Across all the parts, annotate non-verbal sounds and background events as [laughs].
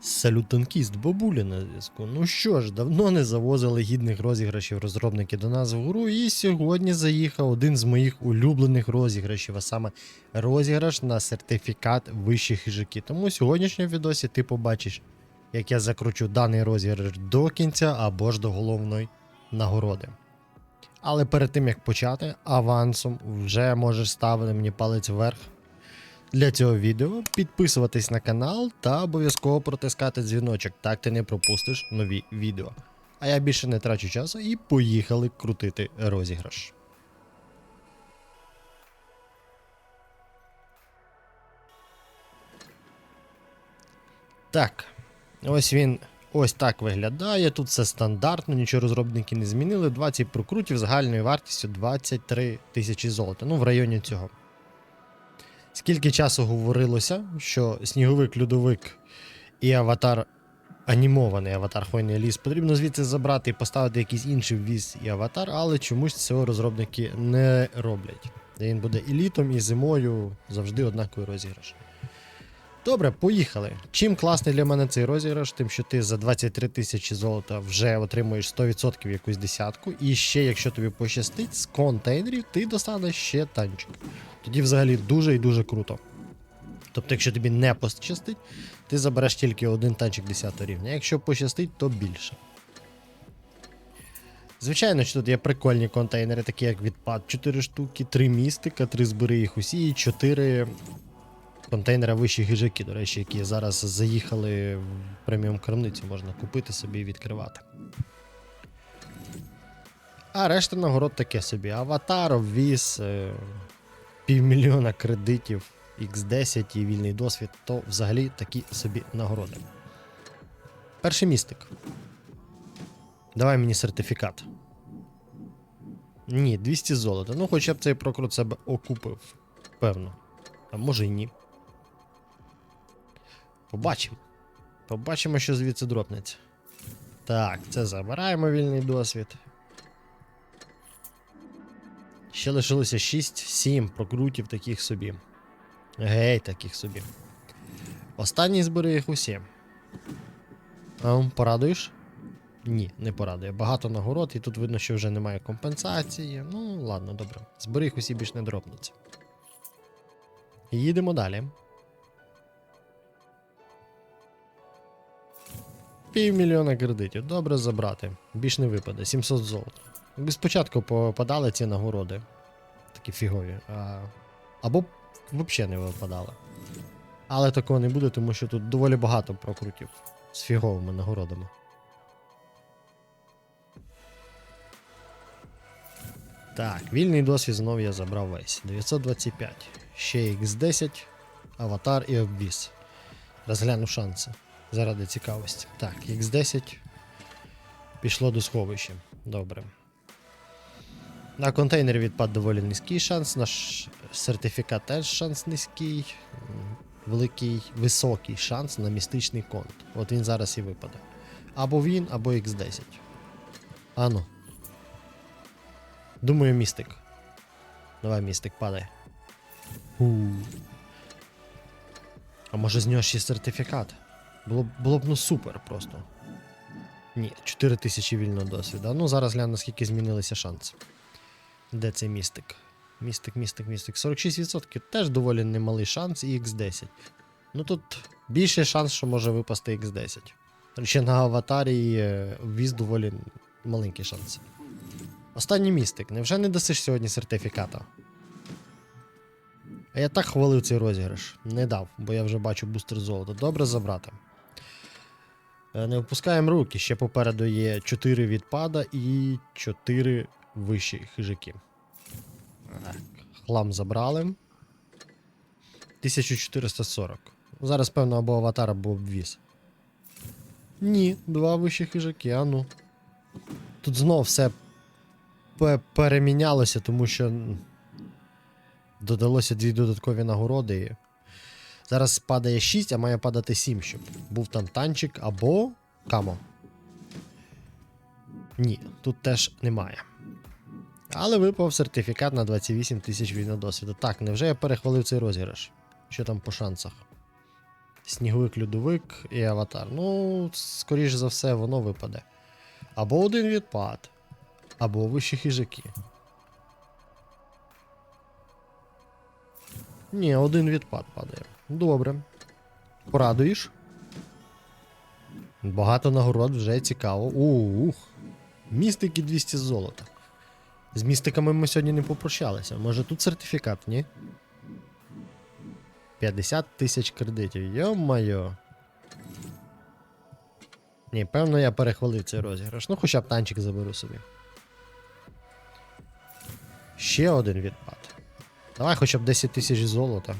Салютанкіст, бабуля на зв'язку. Ну що ж, давно не завозили гідних розіграшів розробники до нас в гру, і сьогодні заїхав один з моїх улюблених розіграшів, а саме розіграш на сертифікат вищих хижаки. Тому в сьогоднішньому відосі ти побачиш, як я закручу даний розіграш до кінця або ж до головної нагороди. Але перед тим як почати, авансом вже можеш ставити мені палець вверх для цього відео, підписуватись на канал та обов'язково протискати дзвіночок, так ти не пропустиш нові відео. А я більше не трачу часу і поїхали крутити розіграш. Так, ось він ось так виглядає. Тут все стандартно, нічого розробники не змінили. 20 прокрутів загальною вартістю 23 тисячі золота. Ну, в районі цього. Скільки часу говорилося, що сніговик, льодовик і аватар, анімований аватар Хвойний ліс, потрібно звідси забрати і поставити якийсь інший віз і аватар, але чомусь цього розробники не роблять. Він буде і літом, і зимою завжди однаковий розіграш. Добре, поїхали. Чим класний для мене цей розіграш, тим, що ти за 23 тисячі золота вже отримуєш 100% якусь десятку, і ще, якщо тобі пощастить, з контейнерів ти достанеш ще танчик. Тоді взагалі дуже і дуже круто. Тобто, якщо тобі не пощастить, ти забереш тільки один танчик 10 рівня. Якщо пощастить, то більше. Звичайно, що тут є прикольні контейнери, такі як відпад 4 штуки, 3 містика, 3 збери їх усі, і 4 контейнера вищі хижаки, до речі, які зараз заїхали в преміум крамницю, можна купити собі і відкривати. А решта нагород таке собі. Аватар, обвіз, е, півмільйона кредитів, X10 і вільний досвід, то взагалі такі собі нагороди. Перший містик. Давай мені сертифікат. Ні, 200 золота. Ну, хоча б цей прокрут себе окупив. Певно. А може й ні. Побачимо. Побачимо, що звідси дропнеться. Так, це забираємо вільний досвід. Ще лишилося 6-7 прокрутів таких собі. Гей, таких собі. Останні збери їх усі. А, порадуєш? Ні, не порадує. Багато нагород, і тут видно, що вже немає компенсації. Ну, ладно, добре. Збери їх усі більш не дропнуться. Їдемо далі. Півмільйона кредитів. Добре забрати. Більш не випаде. 700 золота. Якби спочатку попадали ці нагороди. Такі фігові. А... Або взагалі не випадали. Але такого не буде, тому що тут доволі багато прокрутів з фіговими нагородами. Так, вільний досвід знову я забрав весь. 925. Ще X10, аватар і обвіз. Розгляну шанси заради цікавості. Так, X10 пішло до сховища. Добре. На контейнері відпад доволі низький шанс. Наш сертифікат теж шанс низький. Великий, високий шанс на містичний конт. От він зараз і випаде. Або він, або X10. Ану. Думаю, містик. Давай, містик, падай. Ху. А може з нього ще сертифікат? Було, б- було б ну супер просто. Ні, 4000 вільного досвіду. Ну, зараз гляну, наскільки змінилися шанси. Де цей містик? Містик, містик, містик. 46% теж доволі немалий шанс і X10. Ну тут більший шанс, що може випасти X10. Ще на аватарі е, віз доволі маленький шанс. Останній містик. Невже не дасиш сьогодні сертифіката? А я так хвалив цей розіграш. Не дав, бо я вже бачу бустер золота. Добре забрати. Е, Не впускаємо руки. Ще попереду є 4 відпада і 4 вищі хижаки. Так, хлам забрали. 1440. Зараз, певно, або аватар, або обвіз. Ні, два вищі хижаки, а ну. Тут знов все перемінялося, тому що додалося дві додаткові нагороди. Зараз падає 6, а має падати 7, щоб був там танчик або камо. Ні, тут теж немає. Але випав сертифікат на 28 тисяч вільного досвіду. Так, невже я перехвалив цей розіграш? Що там по шансах? Сніговик, льодовик і аватар. Ну, скоріш за все, воно випаде. Або один відпад, або вищі хижаки. Ні, один відпад падає. Добре. Порадуєш? Багато нагород вже цікаво. Ух. Містики 200 золота. З містиками ми сьогодні не попрощалися. Може тут сертифікат, ні? 50 тисяч кредитів. Йо-майо. Ні, певно, я перехвалив цей розіграш. Ну, хоча б танчик заберу собі. Ще один відпад. Давай хоча б 10 тисяч золота.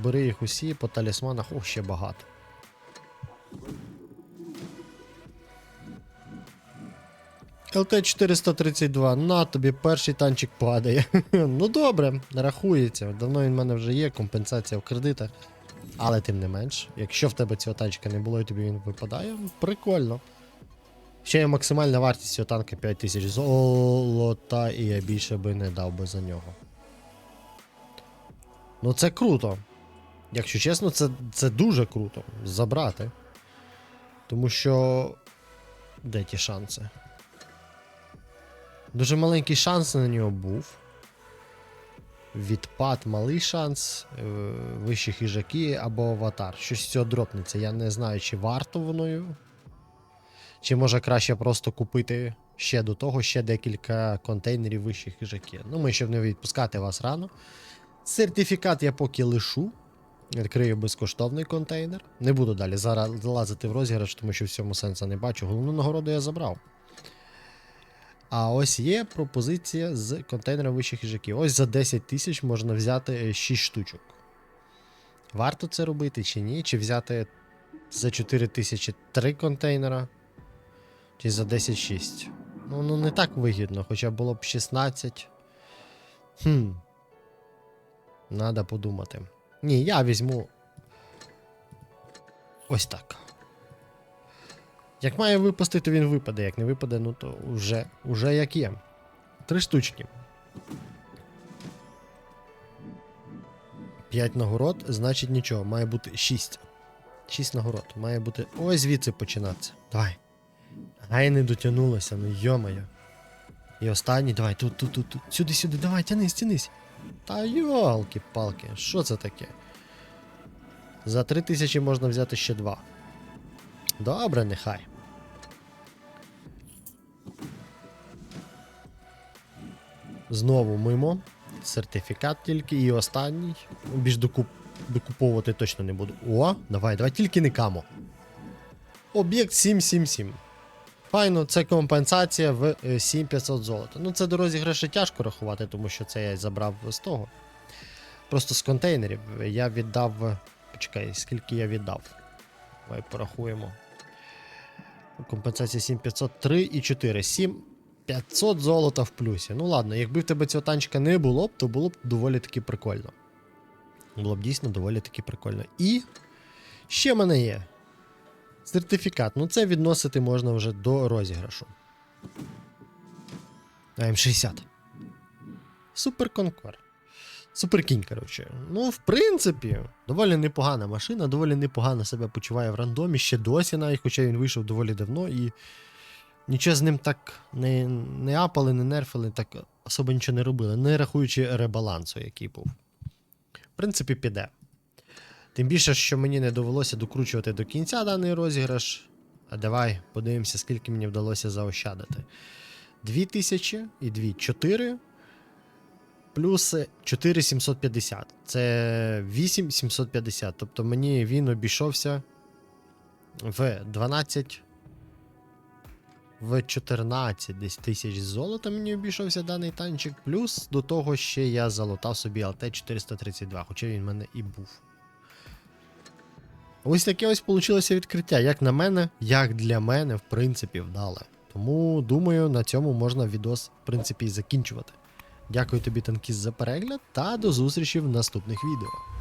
Збери їх усі по талісманах. Ох, ще багато. ЛТ 432, на тобі перший танчик падає. [laughs] ну добре, рахується. Давно він в мене вже є, компенсація в кредитах. Але тим не менш, якщо в тебе цього танчика не було і тобі він випадає, прикольно. Ще є максимальна вартість цього танка 5000 золота, і я більше би не дав би за нього. Ну це круто. Якщо чесно, це, це дуже круто забрати. Тому що. Де ті шанси? Дуже маленький шанс на нього був. Відпад малий шанс, е, вищі хижаки або аватар. Щось цього дропнеться. Я не знаю, чи варто воно. Чи може краще просто купити ще до того ще декілька контейнерів вищих хижаків. Ну, ми щоб не відпускати вас рано. Сертифікат я поки лишу. Відкрию безкоштовний контейнер. Не буду далі зараз залазити в розіграш, тому що в цьому сенсу не бачу. Головну нагороду я забрав. А ось є пропозиція з контейнером вищих їжаків. Ось за 10 тисяч можна взяти 6 штучок. Варто це робити чи ні? Чи взяти за 4 тисячі 3 контейнера, чи за 10 6. Ну, ну не так вигідно, хоча було б 16. Хм. Надо подумати. Ні, я візьму. Ось так. Як має випасти, то він випаде. Як не випаде, ну то вже, уже як є. Три штучки. П'ять нагород, значить нічого. Має бути шість. Шість нагород. Має бути. Ось звідси починатися. Давай. Гай не дотягнулося, ну йомаю. І останній, давай, тут, тут, тут, тут. Сюди, сюди, давай, тянись, тянись. Та йолки-палки, що це таке? За три тисячі можна взяти ще два. Добре, нехай. Знову мимо. Сертифікат тільки і останній. Більш докуп... докуповувати точно не буду. О, давай, давай, тільки не камо. Об'єкт 777. Файно, це компенсація в е, 7500 золота. Ну, це до розіграші тяжко рахувати, тому що це я забрав з того. Просто з контейнерів. Я віддав. Почекай, скільки я віддав. Давай порахуємо. Компенсація 7503 і 4. 7500 золота в плюсі. Ну ладно, якби в тебе цього танчика не було б, то було б доволі таки прикольно. Було б дійсно доволі таки прикольно. І ще в мене є. Сертифікат. Ну це відносити можна вже до розіграшу. АМ60. Супер Конкор. Супер кінь, коротше. Ну, в принципі, доволі непогана машина, доволі непогано себе почуває в рандомі, ще досі навіть, хоча він вийшов доволі давно і нічого з ним так не, не апали, не нерфили, так особо нічого не робили, не рахуючи ребалансу, який був. В принципі, піде. Тим більше, що мені не довелося докручувати до кінця даний розіграш. А давай подивимося, скільки мені вдалося заощадити. 2000 і 2 4. Плюс 4750. Це 8750. Тобто мені він обійшовся в 12. В 14 десь тисяч золота мені обійшовся даний танчик. Плюс до того ще я залутав собі ЛТ-432, хоча він в мене і був. Ось таке ось получилося відкриття. Як на мене, як для мене, в принципі, вдале. Тому думаю, на цьому можна відос, в принципі, і закінчувати. Дякую тобі, танкіст, за перегляд та до зустрічі в наступних відео.